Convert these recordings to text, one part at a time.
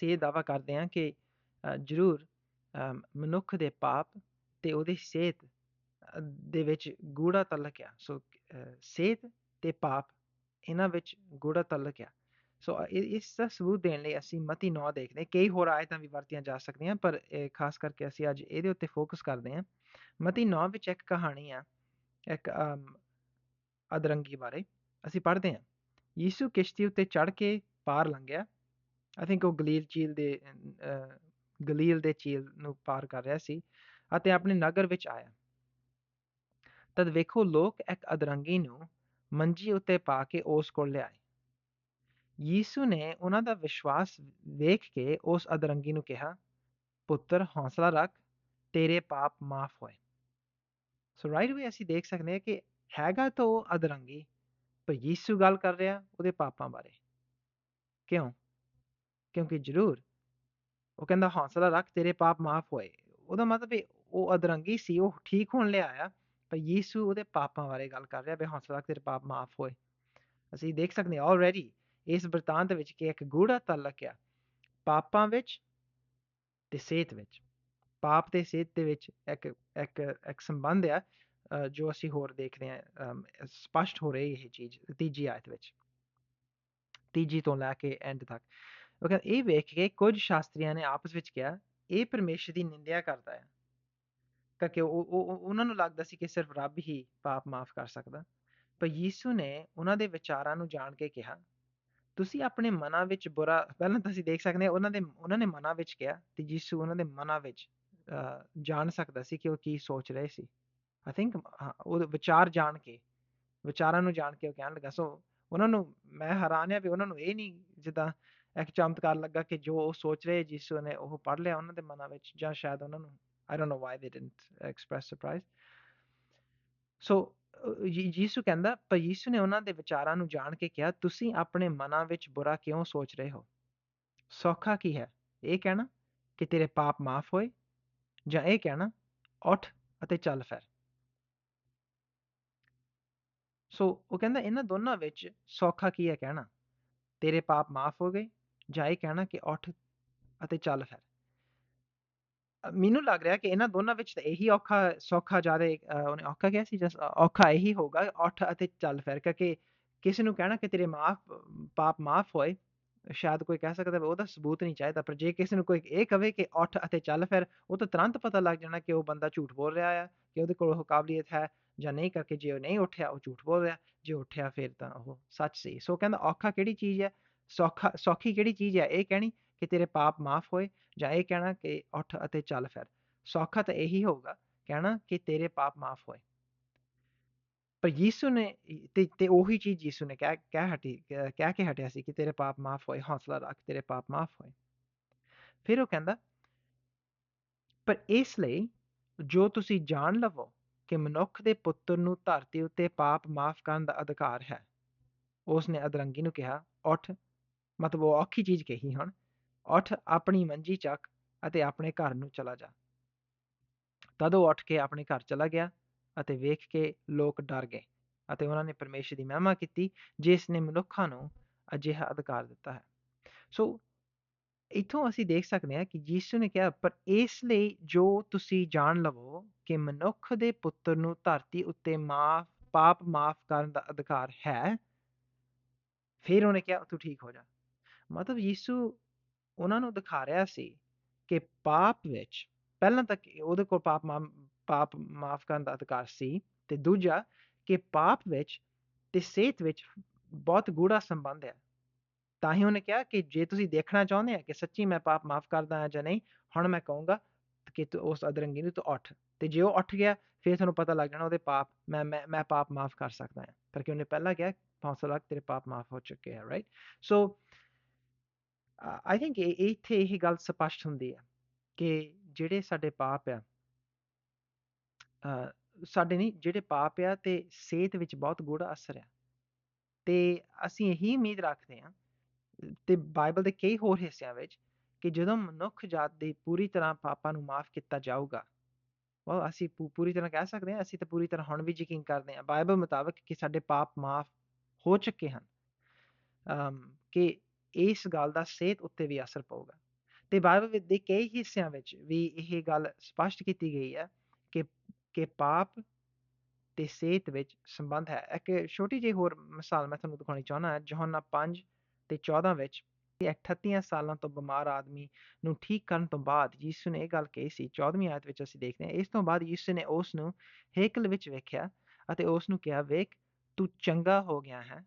ਅਸੀਂ ਇਹ ਦਾਅਵਾ ਕਰਦੇ ਹਾਂ ਕਿ ਅ, ਜ਼ਰੂਰ ਅਹ ਮਨੁੱਖ ਦੇ ਪਾਪ ਤੇ ਉਹਦੀ ਸਿਹਤ ਅ, ਦੇ ਵਿੱਚ ਗੂੜਾ ਤਲਕ ਆ। ਸੋ ਅ, ਸਿਹਤ ਤੇ ਪਾਪ ਇਹਨਾਂ ਵਿੱਚ ਗੂੜਾ ਤਾਲੁਕ ਆ। ਸੋ ਅ, ਇਸ ਦਾ ਸਬੂਤ ਦੇਣ ਲਈ ਅਸੀਂ ਮਤੀ 9 ਦੇਖਦੇ ਹਾਂ। ਕਈ ਹੋਰ ਆਇਤਾਂ ਵੀ ਵਰਤੀਆਂ ਜਾ ਸਕਦੀਆਂ ਪਰ ਇਹ ਖਾਸ ਕਰਕੇ ਅਸੀਂ ਅੱਜ ਇਹਦੇ ਉੱਤੇ ਫੋਕਸ ਕਰਦੇ ਹਾਂ। ਮਤੀ 9 ਵਿੱਚ ਇੱਕ ਕਹਾਣੀ ਆ ਇੱਕ ਅਮ, ਅਧਰੰਗੀ ਬਾਰੇ। ਅਸੀਂ ਪੜ੍ਹਦੇ ਹਾਂ। ਯੀਸ਼ੂ ਕਿਸ਼ਤੀ ਉੱਤੇ ਚੜ੍ਹ ਕੇ ਪਾਰ ਲੰਘਿਆ। ਆਈ ਥਿੰਕ ਉਹ ਗਲੀਲ ਝੀਲ ਦੇ ਅਹ, ਗਲੀਲ ਦੇ ਝੀਲ ਨੂੰ ਪਾਰ ਕਰ ਰਿਹਾ ਸੀ ਅਤੇ ਆਪਣੇ ਨਗਰ ਵਿੱਚ ਆਇਆ। ਤਦ ਵੇਖੋ ਲੋਕ ਇੱਕ ਅਧਰੰਗੀ ਨੂੰ ਮੰਜੀ ਉੱਤੇ ਪਾ ਕੇ ਉਸ ਕੋਲ ਲਿਆਏ। ਯੀਸ਼ੂ ਨੇ ਉਹਨਾਂ ਦਾ ਵਿਸ਼ਵਾਸ ਵੇਖ ਕੇ ਉਸ ਅਧਰੰਗੀ ਨੂੰ ਕਿਹਾ ਪੁੱਤਰ ਹੌਸਲਾ ਰੱਖ ਤੇਰੇ ਪਾਪ ਮਾਫ ਹੋਏ। ਸੋ ਰਾਈਟ ਵੇ ਅਸੀਂ ਦੇਖ ਸਕਦੇ ਹਾਂ ਕਿ ਹੈਗਾ ਤਾਂ ਉਹ ਅਧਰੰਗੀ ਪਰ ਯੀਸ਼ੂ ਗੱਲ ਕਰ ਰਿਹਾ ਉਹਦੇ ਪਾਪਾਂ ਬਾਰੇ। ਕਿਉਂ? ਕਿਉਂਕਿ ਜ਼ਰੂਰ ਉਹ ਕਹਿੰਦਾ ਹੌਸਲਾ ਰੱਖ ਤੇਰੇ ਪਾਪ ਮਾਫ ਹੋਏ ਉਹਦਾ ਮਤਲਬ ਇਹ ਉਹ ਅਧਰੰਗੀ ਸੀ ਉਹ ਠੀਕ ਹੋਣ ਲਈ ਆਇਆ ਪਰ ਯੀਸ਼ੂ ਉਹਦੇ ਪਾਪਾਂ ਬਾਰੇ ਗੱਲ ਕਰ ਰਿਹਾ ਵੀ ਹੌਸਲਾ ਰੱਖ ਤੇਰੇ ਪਾਪ ਮਾਫ ਹੋਏ ਅਸੀਂ ਦੇਖ ਸਕਦੇ ਹਾਂ ਆਲਰੇਡੀ ਇਸ ਬਰਤਾਂਤ ਵਿੱਚ ਕਿ ਇੱਕ ਗੂੜਾ ਤਾਲੁਕ ਆ ਪਾਪਾਂ ਵਿੱਚ ਤੇ ਸਿਹਤ ਵਿੱਚ ਪਾਪ ਤੇ ਸਿਹਤ ਦੇ ਵਿੱਚ ਇੱਕ ਇੱਕ ਇੱਕ ਸੰਬੰਧ ਆ ਜੋ ਅਸੀਂ ਹੋਰ ਦੇਖਦੇ ਹਾਂ ਅਮ, ਸਪਸ਼ਟ ਹੋ ਰਹੀ ਇਹ ਚੀਜ਼ ਤੀਜੀ ਆਇਤ ਵਿੱਚ ਤੀਜੀ ਤੋਂ ਲੈ ਕੇ ਐਂਡ ਤੱਕ ਉਹ ਕਹਿੰਦਾ ਇਹ ਵੇਖ ਕੇ ਕੁਝ ਸ਼ਾਸਤਰੀਆਂ ਨੇ ਆਪਸ ਵਿੱਚ ਕਿਹਾ ਇਹ ਪਰਮੇਸ਼ਰ ਦੀ ਨਿੰਦਿਆ ਕਰਦਾ ਹੈ ਕਿਉਂਕਿ ਉਹ ਉਹਨਾਂ ਨੂੰ ਲੱਗਦਾ ਸੀ ਕਿ ਸਿਰਫ ਰੱਬ ਹੀ ਪਾਪ ਮਾਫ ਕਰ ਸਕਦਾ ਪਰ ਯੀਸ਼ੂ ਨੇ ਉਹਨਾਂ ਦੇ ਵਿਚਾਰਾਂ ਨੂੰ ਜਾਣ ਕੇ ਕਿਹਾ ਤੁਸੀਂ ਆਪਣੇ ਮਨਾਂ ਵਿੱਚ ਬੁਰਾ ਪਹਿਲਾਂ ਤਾਂ ਦੇਖ ਸਕਦੇ ਹਾਂ ਉਹਨਾਂ ਦੇ ਉਹਨਾਂ ਨੇ ਮਨਾਂ ਵਿੱਚ ਕਿਹਾ ਤੇ ਯੀਸ਼ੂ ਉਹਨਾਂ ਦੇ ਮਨਾਂ ਵਿੱਚ ਅਹ, ਜਾਣ ਸਕਦਾ ਸੀ ਕਿ ਉਹ ਕੀ ਸੋਚ ਰਹੇ ਸੀ ਆਈ ਥਿੰਕ ਉਹ ਵਿਚਾਰ ਜਾਣ ਕੇ ਵਿਚਾਰਾਂ ਨੂੰ ਜਾਣ ਕੇ ਉਹ ਕਹਿਣ ਲੱਗਾ ਸੋ ਉਹਨਾਂ ਨੂੰ ਮੈਂ ਹੈਰਾਨ ਆ ਵੀ ਉਹਨਾਂ ਨੂੰ ਇਹ ਨਹੀਂ ਜਿੱਦਾਂ ਇੱਕ ਚਮਤਕਾਰ ਲੱਗਾ ਕਿ ਜੋ ਉਹ ਸੋਚ ਰਹੇ ਯੀਸ਼ੂ ਨੇ ਉਹ ਪੜ੍ਹ ਲਿਆ ਉਹਨਾਂ ਦੇ ਮਨਾਂ ਵਿੱਚ ਜਾਂ ਸ਼ਾਇਦ ਉਹਨਾਂ ਨੂੰ, I don't know why they didn't express surprise. ਸੋ ਯੀਸ਼ੂ ਕਹਿੰਦਾ, ਪਰ ਯੀਸ਼ੂ ਨੇ ਉਹਨਾਂ ਦੇ ਵਿਚਾਰਾਂ ਨੂੰ ਜਾਣ ਕੇ ਕਿਹਾ, ਤੁਸੀਂ ਆਪਣੇ ਮਨਾਂ ਵਿੱਚ ਬੁਰਾ ਕਿਉਂ ਸੋਚ ਰਹੇ ਹੋ? ਸੌਖਾ ਕੀ ਹੈ? ਇਹ ਕਹਿਣਾ ਕਿ ਤੇਰੇ ਪਾਪ ਮਾਫ ਹੋਏ, ਜਾਂ ਇਹ ਕਹਿਣਾ, ਉੱਠ ਅਤੇ ਚੱਲ ਫਿਰ। ਸੋ ਉਹ ਕਹਿੰਦਾ, ਇਹਨਾਂ ਦੋਨਾਂ ਵਿੱਚ ਸੌਖਾ ਕੀ ਹੈ ਕਹਿਣਾ? ਤੇਰੇ ਪਾਪ ਮਾਫ ਹੋ ਗਏ ਜਾਂ ਇਹ ਕਹਿਣਾ ਕਿ ਉੱਠ ਅਤੇ ਚੱਲ ਫਿਰ। ਮੈਨੂੰ ਲੱਗ ਰਿਹਾ ਕਿ ਇਹਨਾਂ ਦੋਨਾਂ ਵਿੱਚ ਤਾਂ ਇਹੀ ਔਖਾ, ਸੌਖਾ ਜ਼ਿਆਦਾ ਉਹਨੇ ਔਖਾ ਕਿਹਾ ਸੀ ਜਸ ਔਖਾ ਇਹੀ ਹੋਗਾ ਉੱਠ ਅਤੇ ਚੱਲ ਫਿਰ, ਕਿਉਂਕਿ ਕਿਸੇ ਨੂੰ ਕਹਿਣਾ ਕਿ ਤੇਰੇ ਮਾਫ ਪਾਪ ਮਾਫ ਹੋਏ, ਸ਼ਾਇਦ ਕੋਈ ਕਹਿ ਸਕਦਾ ਵੀ ਉਹਦਾ ਸਬੂਤ ਨਹੀਂ ਚਾਹੀਦਾ, ਪਰ ਜੇ ਕਿਸੇ ਨੂੰ ਕੋਈ ਇਹ ਕਵੇ ਕਿ ਉੱਠ ਅਤੇ ਚੱਲ ਫਿਰ, ਉਹ ਤਾਂ ਤੁਰੰਤ ਪਤਾ ਲੱਗ ਜਾਣਾ ਕਿ ਉਹ ਬੰਦਾ ਝੂਠ ਬੋਲ ਰਿਹਾ ਆ, ਕਿ ਉਹਦੇ ਕੋਲ ਉਹ ਕਾਬਲੀਅਤ ਹੈ ਜਾਂ ਨਹੀਂ, ਕਰਕੇ ਜੇ ਉਹ ਨਹੀਂ ਉੱਠਿਆ, ਉਹ ਝੂਠ ਬੋਲ ਰਿਹਾ, ਜੇ ਉੱਠਿਆ ਫਿਰ ਤਾਂ ਉਹ ਸੱਚ ਸੀ। ਸੋ ਕਹਿੰਦਾ ਔਖਾ ਕਿਹੜੀ ਚੀਜ਼ ਹੈ? ਸੌਖਾ, ਸੌਖੀ ਕਿਹੜੀ ਚੀਜ਼ ਹੈ? ਇਹ ਕਹਿਣੀ ਕਿ ਤੇਰੇ ਪਾਪ ਮਾਫ ਹੋਏ ਜਾਂ ਇਹ ਕਹਿਣਾ ਕਿ ਉੱਠ ਅਤੇ ਚੱਲ ਫਿਰ। ਸੌਖਾ ਤਾਂ ਇਹੀ ਹੋਊਗਾ ਕਹਿਣਾ ਕਿ ਤੇਰੇ ਪਾਪ ਮਾਫ ਹੋਏ। ਪਰ ਯੀਸ਼ੂ ਨੇ ਤੇ ਤੇ ਉਹੀ ਚੀਜ਼ ਯੀਸ਼ੂ ਨੇ ਕਹਿ ਕਹਿ ਹਟੀ ਕਹਿ ਕੇ ਹਟਿਆ ਸੀ ਕਿ ਤੇਰੇ ਪਾਪ ਮਾਫ ਹੋਏ, ਹੌਸਲਾ ਰੱਖ ਤੇਰੇ ਪਾਪ ਮਾਫ ਹੋਏ। ਫਿਰ ਉਹ ਕਹਿੰਦਾ, ਪਰ ਇਸ ਲਈ ਜੋ ਤੁਸੀਂ ਜਾਣ ਲਵੋ ਕਿ ਮਨੁੱਖ ਦੇ ਪੁੱਤਰ ਨੂੰ ਧਰਤੀ ਉੱਤੇ ਪਾਪ ਮਾਫ ਕਰਨ ਦਾ ਅਧਿਕਾਰ ਹੈ, ਉਸ ਨੇ ਅਧਰੰਗੀ ਨੂੰ ਕਿਹਾ, ਉੱਠ ਮਤਲਬ ਉਹ ਔਖੀ ਚੀਜ਼ ਕਹੀ ਹੁਣ ਉੱਠ ਆਪਣੀ ਮੰਜੀ ਚੱਕ ਅਤੇ ਆਪਣੇ ਘਰ ਨੂੰ ਚਲਾ ਜਾ। ਤਦ ਉਹ ਉੱਠ ਕੇ ਆਪਣੇ ਘਰ ਚਲਾ ਗਿਆ ਅਤੇ ਵੇਖ ਕੇ ਲੋਕ ਡਰ ਗਏ ਅਤੇ ਉਹਨਾਂ ਨੇ ਪਰਮੇਸ਼ਰ ਦੀ ਮਹਿਮਾ ਕੀਤੀ, ਜਿਸ ਨੇ ਮਨੁੱਖਾਂ ਨੂੰ ਅਜਿਹਾ ਅਧਿਕਾਰ ਦਿੱਤਾ ਹੈ। ਸੋ ਇਥੋਂ ਅਸੀਂ ਦੇਖ ਸਕਦੇ ਹਾਂ ਕਿ ਯੀਸ਼ੂ ਨੇ ਕਿਹਾ, ਪਰ ਇਸ ਲਈ ਜੋ ਤੁਸੀਂ ਜਾਣ ਲਵੋ ਕਿ ਮਨੁੱਖ ਦੇ ਪੁੱਤਰ ਨੂੰ ਧਰਤੀ ਉੱਤੇ ਮਾਫ, ਪਾਪ ਮਾਫ ਕਰਨ ਦਾ ਅਧਿਕਾਰ ਹੈ, ਫਿਰ ਉਹਨੇ ਕਿਹਾ, ਤੂੰ ਠੀਕ ਹੋ ਜਾ। ਮਤਲਬ ਯਿਸੂ ਉਹਨਾਂ ਨੂੰ ਦਿਖਾ ਰਿਹਾ ਸੀ ਕਿ ਪਾਪ ਵਿੱਚ ਪਹਿਲਾਂ ਤੱਕ ਉਹਦੇ ਕੋਲ ਪਾਪ ਪਾਪ ਮਾਫ ਕਰਨ ਦਾ ਅਧਿਕਾਰ ਸੀ ਤੇ ਦੂਜਾ ਕਿ ਪਾਪ ਵਿੱਚ ਤੇ ਸਿਹਤ ਵਿੱਚ ਬਹੁਤ ਗੂੜਾ ਸੰਬੰਧ ਹੈ। ਤਾਂ ਹੀ ਉਹਨੇ ਕਿਹਾ ਕਿ ਜੇ ਤੁਸੀਂ ਦੇਖਣਾ ਚਾਹੁੰਦੇ ਆ ਕਿ ਸੱਚੀ ਮੈਂ ਪਾਪ ਮਾਫ ਕਰਦਾ ਹਾਂ ਜਾਂ ਨਹੀਂ, ਹੁਣ ਮੈਂ ਕਹੂੰਗਾ ਕਿ ਤੂੰ ਉਸ ਅਧਰੰਗੀ ਨੂੰ ਤੂੰ ਉੱਠ। ਤੇ ਜੇ ਉਹ ਉੱਠ ਗਿਆ, ਫਿਰ ਤੁਹਾਨੂੰ ਪਤਾ ਲੱਗ ਜਾਣਾ ਉਹਦੇ ਪਾਪ, ਮੈਂ ਮੈਂ ਮੈਂ ਪਾਪ ਮਾਫ ਕਰ ਸਕਦਾ ਹਾਂ। ਕਰਕੇ ਉਹਨੇ ਪਹਿਲਾਂ ਕਿਹਾ ਹੌਸਲਾ ਰੱਖ ਤੇਰੇ ਪਾਪ ਮਾਫ ਹੋ ਚੁੱਕੇ ਆ ਰਾਈਟ ਸੋ ਆਈ ਥਿੰਕ ਇੱਥੇ ਇਹ ਗੱਲ ਸਪਸ਼ਟ ਹੁੰਦੀ ਹੈ ਕਿ ਜਿਹੜੇ ਸਾਡੇ ਪਾਪ ਆ ਸਾਡੇ ਨਹੀਂ, ਜਿਹੜੇ ਪਾਪ ਆ ਤੇ ਸਿਹਤ ਵਿੱਚ ਬਹੁਤ ਗੂੜਾ ਅਸਰ ਆ। ਤੇ ਅਸੀਂ ਇਹੀ ਉਮੀਦ ਰੱਖਦੇ ਹਾਂ, ਤੇ ਬਾਈਬਲ ਦੇ ਕਈ ਹੋਰ ਹਿੱਸਿਆਂ ਵਿੱਚ ਕਿ ਜਦੋਂ ਮਨੁੱਖ ਜਾਤ ਦੇ ਪੂਰੀ ਤਰ੍ਹਾਂ ਪਾਪਾਂ ਨੂੰ ਮਾਫ ਕੀਤਾ ਜਾਊਗਾ ਉਹ ਅਸੀਂ ਪੂ- ਪੂਰੀ ਤਰ੍ਹਾਂ ਕਹਿ ਸਕਦੇ ਹਾਂ, ਅਸੀਂ ਤਾਂ ਪੂਰੀ ਤਰ੍ਹਾਂ ਹੁਣ ਵੀ ਯਕੀਨ ਕਰਦੇ ਹਾਂ, ਬਾਈਬਲ ਮੁਤਾਬਕ ਕਿ ਸਾਡੇ ਪਾਪ ਮਾਫ ਹੋ ਚੁੱਕੇ ਹਨ। ਅਮ, ਕਿ ਇਸ ਗੱਲ ਦਾ ਸਿਹਤ ਉੱਤੇ ਵੀ ਅਸਰ ਪਊਗਾ। ਤੇ ਬਾਈਬਲ ਦੇ ਕਈ ਹਿੱਸਿਆਂ ਵਿੱਚ ਵੀ ਇਹ ਗੱਲ ਸਪਸ਼ਟ ਕੀਤੀ ਗਈ ਹੈ ਕਿ ਕਿ ਪਾਪ ਤੇ ਸਿਹਤ ਵਿੱਚ ਸੰਬੰਧ ਹੈ। ਇੱਕ ਛੋਟੀ ਜਿਹੀ ਹੋਰ ਮਿਸਾਲ ਮੈਂ ਤੁਹਾਨੂੰ ਦਿਖਾਉਣੀ ਚਾਹੁੰਦਾ ਹਾਂ, ਯੋਹੰਨਾ 5 ਤੇ 14 ਵਿੱਚ 38 ਸਾਲਾਂ ਤੋਂ ਬਿਮਾਰ ਆਦਮੀ ਨੂੰ ਠੀਕ ਕਰਨ ਤੋਂ ਬਾਅਦ ਯਿਸੂ ਨੇ ਇਹ ਗੱਲ ਕਹੀ ਸੀ 14ਵੀਂ ਆਇਤ ਵਿੱਚ ਅਸੀਂ ਦੇਖਦੇ ਹਾਂ, ਇਸ ਤੋਂ ਬਾਅਦ ਯਿਸੂ ਨੇ ਉਸ ਨੂੰ ਹੇਕਲ ਵਿੱਚ ਵੇਖਿਆ ਅਤੇ ਉਸ ਨੂੰ ਕਿਹਾ, ਵੇਖ, ਤੂੰ ਚੰਗਾ ਹੋ ਗਿਆ ਹੈ,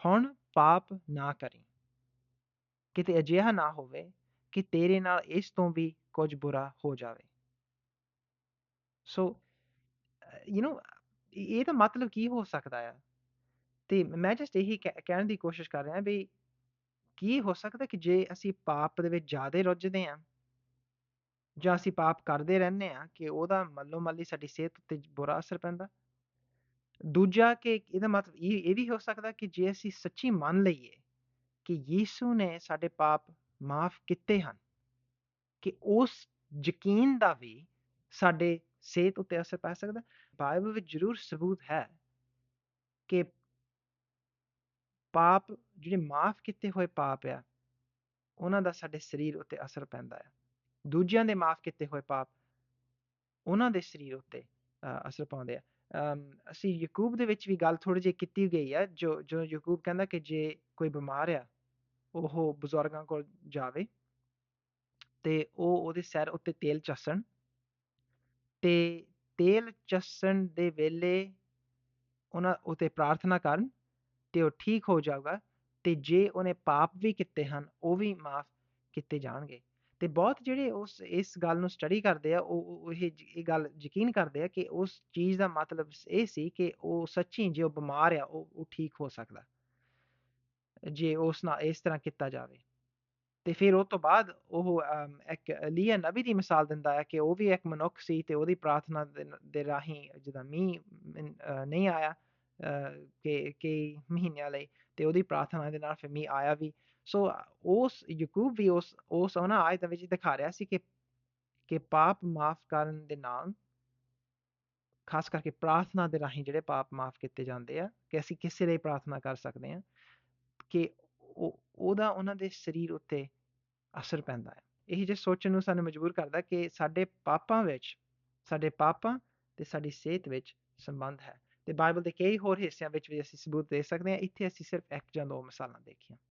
ਹੁਣ ਪਾਪ ਨਾ ਕਰੀ। ਕਿਤੇ ਅਜਿਹਾ ਨਾ ਹੋਵੇ ਕਿ ਤੇਰੇ ਨਾਲ ਇਸ ਤੋਂ ਵੀ ਕੁਝ ਬੁਰਾ ਹੋ ਜਾਵੇ। ਸੋ ਯੂ نو ਇਹ ਤਾਂ ਮਤਲਬ ਕੀ ਹੋ ਸਕਦਾ ਆ? ਤੇ ਮੈਂ ਜਸਟ ਇਹੀ ਕਹਿਣ ਦੀ ਕੋਸ਼ਿਸ਼ ਕਰ ਰਿਹਾ ਵੀ ਕੀ ਹੋ ਸਕਦਾ ਕਿ ਜੇ ਅਸੀਂ ਪਾਪ ਦੇ ਵਿੱਚ ਜ਼ਿਆਦਾ ਰੁੱਝਦੇ ਹਾਂ ਜਾਂ ਅਸੀਂ ਪਾਪ ਕਰਦੇ ਰਹਿੰਦੇ ਹਾਂ ਕਿ ਉਹਦਾ ਮੱਲੋ ਮੱਲੀ ਸਾਡੀ ਸਿਹਤ ਉੱਤੇ ਬੁਰਾ ਅਸਰ ਪੈਂਦਾ? ਦੂਜਾ ਕਿ ਇਹਦਾ ਮਤਲਬ ਇਹ ਇਹ ਵੀ ਹੋ ਸਕਦਾ ਕਿ ਜੇ ਅਸੀਂ ਸੱਚੀ ਮੰਨ ਲਈਏ ਕਿ ਯੀਸ਼ੂ ਨੇ ਸਾਡੇ ਪਾਪ ਮਾਫ ਕੀਤੇ ਹਨ, ਕਿ ਉਸ ਯਕੀਨ ਦਾ ਵੀ ਸਾਡੇ ਸਿਹਤ ਉੱਤੇ ਅਸਰ ਪੈ ਸਕਦਾ। ਬਾਈਬਲ ਵਿੱਚ ਜ਼ਰੂਰ ਸਬੂਤ ਹੈ ਕਿ ਪਾਪ, ਜਿਹੜੇ ਮਾਫ ਕੀਤੇ ਹੋਏ ਪਾਪ ਆ, ਉਹਨਾਂ ਦਾ ਸਾਡੇ ਸਰੀਰ ਉੱਤੇ ਅਸਰ ਪੈਂਦਾ ਹੈ ਦੂਜਿਆਂ ਦੇ ਮਾਫ ਕੀਤੇ ਹੋਏ ਪਾਪ ਉਹਨਾਂ ਦੇ ਸਰੀਰ ਉੱਤੇ ਅਸਰ ਪਾਉਂਦੇ ਆ। ਅਸੀਂ ਯਾਕੂਬ ਦੇ ਵਿੱਚ ਵੀ ਗੱਲ ਥੋੜੀ ਜਿਹੀ ਕੀਤੀ ਗਈ ਹੈ ਜੋ ਜੋ ਯਾਕੂਬ ਕਹਿੰਦਾ ਕਿ ਜੇ ਕੋਈ ਬਿਮਾਰ ਆ ਉਹ ਬਜ਼ੁਰਗਾਂ ਕੋਲ ਜਾਵੇ ਤੇ ਉਹ ਉਹਦੇ ਸਿਰ ਉੱਤੇ ਤੇਲ ਚਸਣ ਤੇ ਤੇਲ ਚਸਣ ਦੇ ਵੇਲੇ ਉਹਨਾਂ ਉਤੇ ਪ੍ਰਾਰਥਨਾ ਕਰਨ ਤੇ ਉਹ ਠੀਕ ਹੋ ਜਾਊਗਾ ਤੇ ਜੇ ਉਹਨੇ ਪਾਪ ਵੀ ਕੀਤੇ ਹਨ, ਉਹ ਵੀ ਮਾਫ ਕੀਤੇ ਜਾਣਗੇ। ਤੇ ਬਹੁਤ ਜਿਹੜੇ ਉਸ, ਇਸ ਗੱਲ ਨੂੰ ਸਟੱਡੀ ਕਰਦੇ ਆ, ਉਹ ਇਹ ਇਹ ਗੱਲ ਯਕੀਨ ਕਰਦੇ ਆ ਕਿ ਉਸ ਚੀਜ਼ ਦਾ ਮਤਲਬ ਇਹ ਸੀ ਕਿ ਉਹ ਸੱਚੀ ਜੇ ਉਹ ਬਿਮਾਰ ਆ, ਉਹ ਉਹ ਠੀਕ ਹੋ ਸਕਦਾ। ਜੇ ਉਸ ਨਾਲ ਇਸ ਤਰ੍ਹਾਂ ਕੀਤਾ ਜਾਵੇ। ਤੇ ਫਿਰ ਉਹ ਤੋਂ ਬਾਅਦ ਉਹ ਇੱਕ ਲੀਆ ਨਬੀ ਦੀ ਮਿਸਾਲ ਦਿੰਦਾ ਹੈ ਕਿ ਉਹ ਵੀ ਇੱਕ ਮਨੁੱਖ ਸੀ ਤੇ ਉਹਦੀ ਪ੍ਰਾਰਥਨਾ ਦੇ ਰਾਹੀਂ ਜਿਹਦਾ ਮੀਂਹ ਨਹੀਂ ਆਇਆ ਕਿ ਕਿ ਮਹੀਨਿਆਂ ਲਈ ਤੇ ਉਹਦੀ ਪ੍ਰਾਰਥਨਾ ਦੇ ਨਾਲ ਫਿਰ ਮੀਂਹ ਆਇਆ ਵੀ। ਸੋ ਉਸ ਯਕੂਬ ਵੀ ਉਸ ਉਸ ਉਹਨਾਂ ਆਇਤ ਵਿੱਚ ਦਿਖਾ ਰਿਹਾ ਸੀ ਕਿ ਕਿ ਪਾਪ ਮਾਫ ਕਰਨ ਦੇ ਨਾਲ, ਖਾਸ ਕਰਕੇ ਪ੍ਰਾਰਥਨਾ ਦੇ ਰਾਹੀਂ ਜਿਹੜੇ ਪਾਪ ਮਾਫ ਕੀਤੇ ਜਾਂਦੇ ਆ, ਕਿ ਅਸੀਂ ਕਿਸੇ ਲਈ ਪ੍ਰਾਰਥਨਾ ਕਰ ਸਕਦੇ ਹਾਂ ਕਿ ਉਹ, ਉਹਦਾ ਉਹਨਾਂ ਦੇ ਸਰੀਰ ਉੱਤੇ ਅਸਰ ਪੈਂਦਾ ਹੈ। ਇਹ ਜੇ ਸੋਚਣ ਨੂੰ ਸਾਨੂੰ ਮਜਬੂਰ ਕਰਦਾ ਕਿ ਸਾਡੇ ਪਾਪਾਂ ਵਿੱਚ, ਸਾਡੇ ਪਾਪਾਂ ਤੇ ਸਾਡੀ ਸਿਹਤ ਵਿੱਚ ਸੰਬੰਧ ਹੈ। ਤੇ ਬਾਈਬਲ ਦੇ ਕਈ ਹੋਰ ਹਿੱਸਿਆਂ ਵਿੱਚ ਵੀ ਅਸੀਂ ਸਬੂਤ ਦੇ ਸਕਦੇ ਹਾਂ। ਇੱਥੇ ਅਸੀਂ ਸਿਰਫ ਇੱਕ ਜਾਂ ਦੋ ਮਿਸਾਲਾਂ ਦੇਖੀਆਂ।